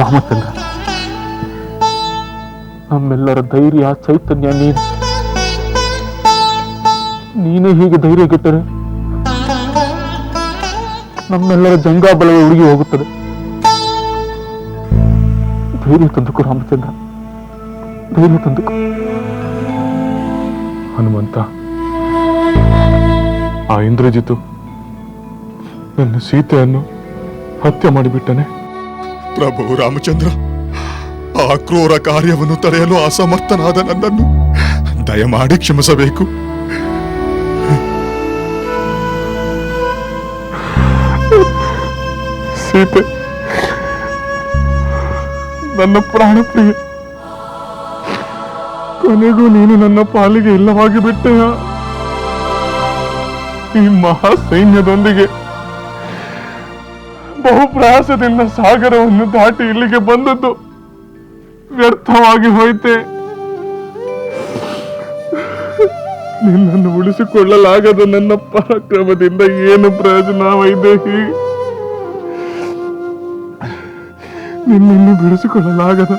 ರಾಮಚಂದ್ರ ನಮ್ಮೆಲ್ಲರ ಧೈರ್ಯ, ಚೈತನ್ಯ ನೀನು. ನೀನೇ ಹೀಗೆ ಧೈರ್ಯ ಧೈರ್ಯಗೆಟ್ಟರೆ ನಮ್ಮೆಲ್ಲರ ಜಂಗಾಬಲವೇ ಉಡುಗಿ ಹೋಗುತ್ತದೆ ಧೈರ್ಯ ತಂದುಕೋ ರಾಮಚಂದ್ರ. ಧೈರ್ಯ ತಂದುಕೋ. ಹನುಮಂತ, ಆ ಇಂದ್ರಜಿತು ನನ್ನ ಸೀತೆಯನ್ನು ಹತ್ಯೆ ಮಾಡಿಬಿಟ್ಟನೆ. ಪ್ರಭು ರಾಮಚಂದ್ರ, ಆ ಕ್ರೂರ ಕಾರ್ಯವನ್ನು ತಡೆಯಲು ಅಸಮರ್ಥನಾದ ನನ್ನನ್ನು ದಯಮಾಡಿ ಕ್ಷಮಿಸಬೇಕು. ಸೀತೆ, ನನ್ನ ಪ್ರಾಣ ಪ್ರಿಯ, ಕೊನೆಗೂ ನೀನು ನನ್ನ ಪಾಲಿಗೆ ಇಲ್ಲವಾಗಿ ಬಿಟ್ಟೆಯ ಈ ಮಹಾ ಸೈನ್ಯದೊಂದಿಗೆ ಬಹು ಪ್ರಯಾಸದಿಂದ ಸಾಗರವನ್ನು ದಾಟಿ ಇಲ್ಲಿಗೆ ಬಂದದ್ದು ವ್ಯರ್ಥವಾಗಿ ಹೋಯ್ತೆ. ನಿನ್ನನ್ನು ಉಳಿಸಿಕೊಳ್ಳಲಾಗದ ನನ್ನ ಪರಾಕ್ರಮದಿಂದ ಏನು ಪ್ರಯೋಜನ ವೈದೇಹಿ ನಿನ್ನನ್ನು ಬಿಡಿಸಿಕೊಳ್ಳಲಾಗದ